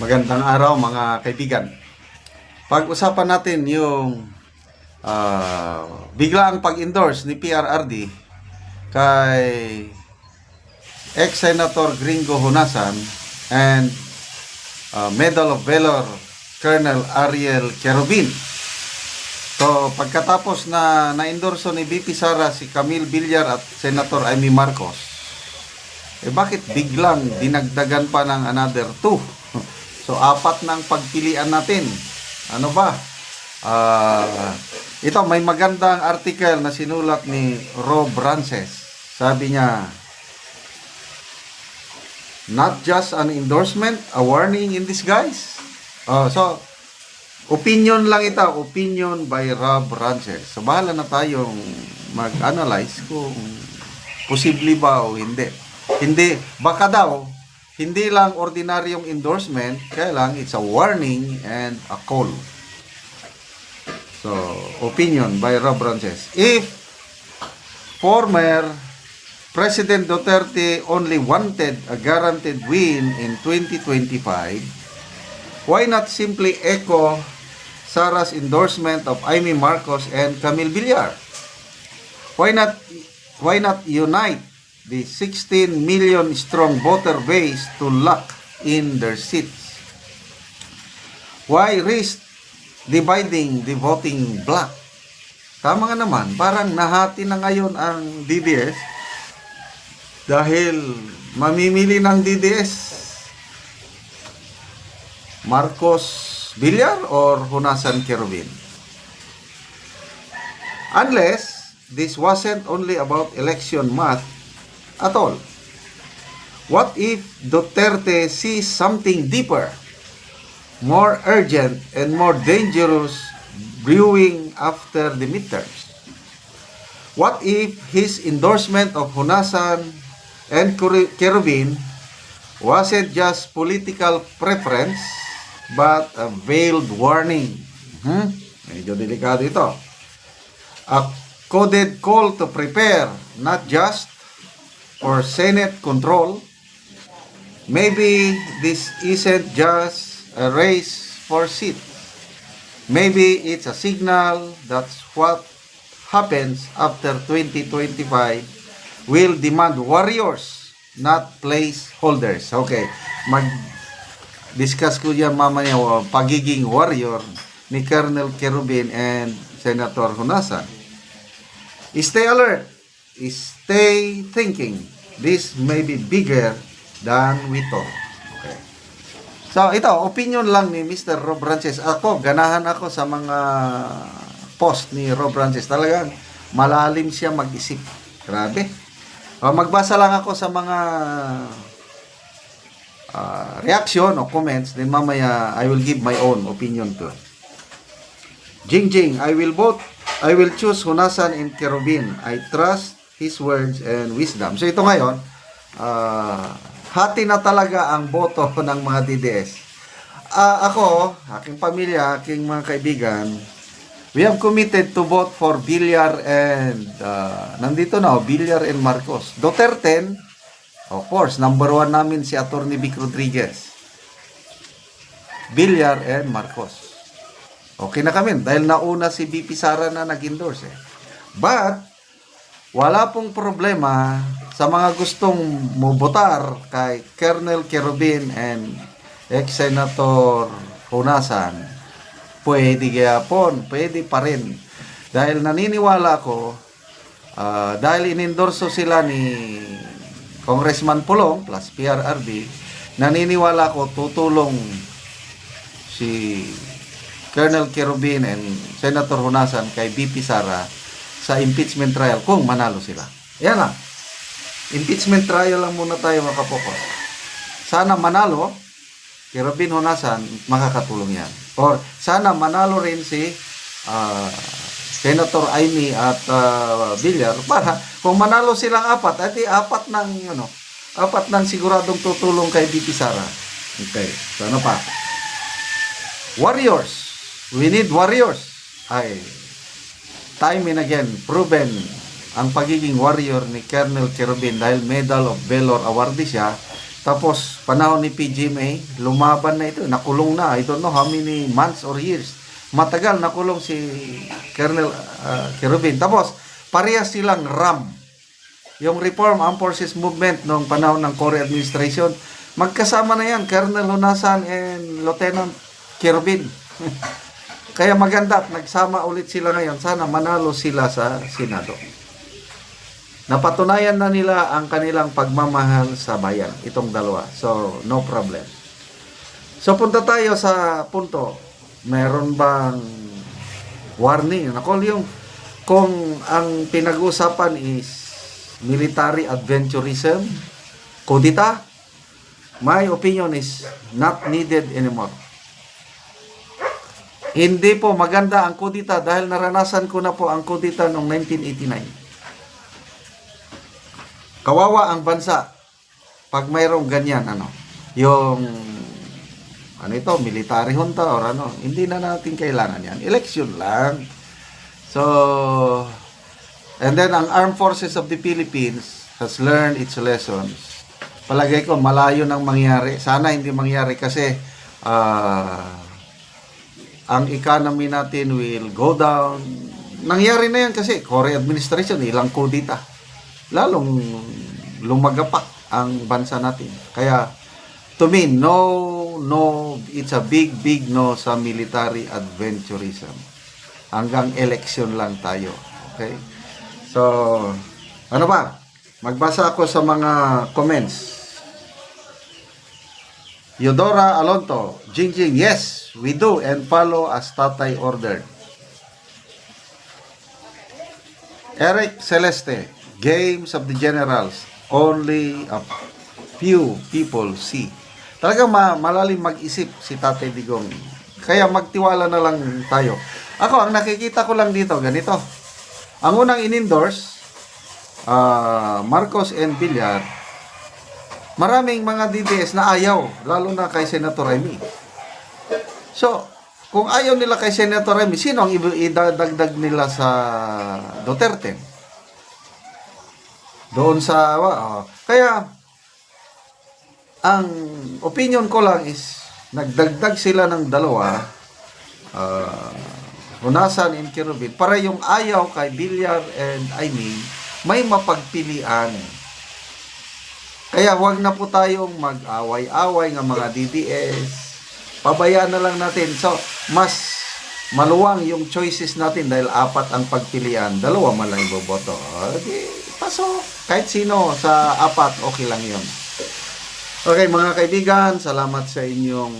Magandang araw mga kaibigan. Pag-usapan natin yung ah, biglaang pag-endorse ni PRRD kay ex-senator Gringo Honasan and ah, Medal of Valor Colonel Ariel Cherubin. So, pagkatapos na na-endorso ni BP Sara si Camille Villar at Senator Amy Marcos, eh bakit biglang dinagdagan pa ng another two? So, apat ng pagpilian natin. Ano ba? Ah, ito, may magandang article na sinulat ni Rob Rances. Sabi niya, Not just an endorsement, a warning in disguise. Oh, so, opinion lang ito. Opinion by Rob Rances. So, bahala na tayong mag-analyze kung posible ba o hindi. Hindi, baka daw, hindi lang ordinaryong endorsement, kaya it's a warning and a call. So, opinion by Rob Rances. If former President Duterte only wanted a guaranteed win in 2025, why not simply echo Sara's endorsement of Amy Marcos and Camille Villar? Why not why not unite the 16 million strong voter base to lock in their seats? Why risk dividing the voting block? Tama nga naman, parang nahati na ngayon ang DDS dahil mamimili ng DDS Marcos Villar or Hunasan Kerubin. Unless this wasn't only about election math at all. What if Duterte sees something deeper, more urgent, and more dangerous brewing after the midterms? What if his endorsement of Hunasan and Kerubin wasn't just political preference, but a veiled warning? Hmm? Medyo delikado ito. A coded call to prepare, not just for Senate control. Maybe this isn't just a race for seat. Maybe it's a signal that's what happens after 2025 will demand warriors, not placeholders. Okay, mag-discuss ko yan mamaya pagiging warrior ni Colonel Kerubin and Senator Hunasan. Stay alert. Stay thinking. This may be bigger than we thought. Okay. So, ito, opinion lang ni Mr. Rob Rances. Ako, ganahan ako sa mga post ni Rob Rances. Talagang malalim siya mag-isip. Grabe. O, magbasa lang ako sa mga ah, reaction o comments. Then mamaya, I will give my own opinion to. Jing Jing, I will vote. I will choose Hunasan and Kerubin. I trust his words and wisdom. So ito ngayon, ah, hati na talaga ang boto ng mga DDS. Ah, ako, aking pamilya, aking mga kaibigan, we have committed to vote for Villar and ah, nandito na, oh, Villar and Marcos. Duterte, of course, number one namin si Atty. Vic Rodriguez. Villar and Marcos. Okay na kami dahil nauna si BP Sara na nag-endorse eh. But wala pong problema sa mga gustong mubotar kay Colonel Kerubin and ex-senator Hunasan. Pwede gayapon, pwede pa rin. Dahil naniniwala ako, ah, dahil inendorso sila ni Congressman Pulong plus PRRD, naniniwala ko tutulong si Colonel Kerubin and Senator Hunasan kay BP Sara sa impeachment trial kung manalo sila. Yan lang. Impeachment trial lang muna tayo makapokus. Sana manalo, Kerubin Hunasan, makakatulong yan. Or sana manalo rin si ah, Senator Amy at ah, Villar para kung manalo silang apat, edi apat ng ano, apat ng siguradong tutulong kay BP Sara. Okay. So ano pa? Warriors. We need warriors. Ay, time and again, proven ang pagiging warrior ni Colonel Cherubin dahil Medal of Valor awardee siya Tapos, panahon ni PGMA, lumaban na ito. Nakulong na. I don't know how many months or years. Matagal nakulong si Colonel uh, Kerubin. Tapos, parehas silang RAM. Yung Reform Armed Forces Movement noong panahon ng Cory Administration, magkasama na yan, Colonel Lunasan and Lieutenant Kerubin. Kaya maganda at nagsama ulit sila ngayon. Sana manalo sila sa Senado. Napatunayan na nila ang kanilang pagmamahal sa bayan, itong dalawa. So, no problem. So, punta tayo sa punto. Meron bang warning? Nakol yung kung ang pinag-usapan is military adventurism, kudita, my opinion is not needed anymore. Hindi po maganda ang kudita dahil naranasan ko na po ang kudita noong 1989. Kawawa ang bansa pag mayroong ganyan ano, yung ano ito, military junta or ano, hindi na natin kailangan yan. Election lang. So, and then ang Armed Forces of the Philippines has learned its lessons. Palagay ko malayo nang mangyari. Sana hindi mangyari kasi ah ang economy natin will go down. Nangyari na yan kasi Korea administration, ilang kudita. Lalong lumagapak ang bansa natin. Kaya, to me, no, no, it's a big, big no sa military adventurism. Hanggang election lang tayo. Okay? So, ano ba? Magbasa ako sa mga comments. Eudora Alonto, Jingjing, yes, we do and follow as Tatay ordered. Eric Celeste, Games of the Generals, only a few people see. Talagang ma- malalim mag-isip si Tatay Digong. Kaya magtiwala na lang tayo. Ako, ang nakikita ko lang dito, ganito. Ang unang in-endorse, ah, Marcos and Villar, maraming mga DDS na ayaw, lalo na kay Senator Remy. So, kung ayaw nila kay Senator Remy, sino ang i- idadagdag nila sa Duterte? Doon sa... ah, kaya, ang opinion ko lang is, nagdagdag sila ng dalawa, uh, Hunasan and Kirubin, para yung ayaw kay Villar and Aimee, may mapagpilian. Kaya wag na po tayong mag-away-away ng mga DDS. Pabayaan na lang natin. So, mas maluwang yung choices natin dahil apat ang pagpilian. Dalawa man lang iboboto. O, di, paso. Kahit sino sa apat, okay lang yon. Okay, mga kaibigan, salamat sa inyong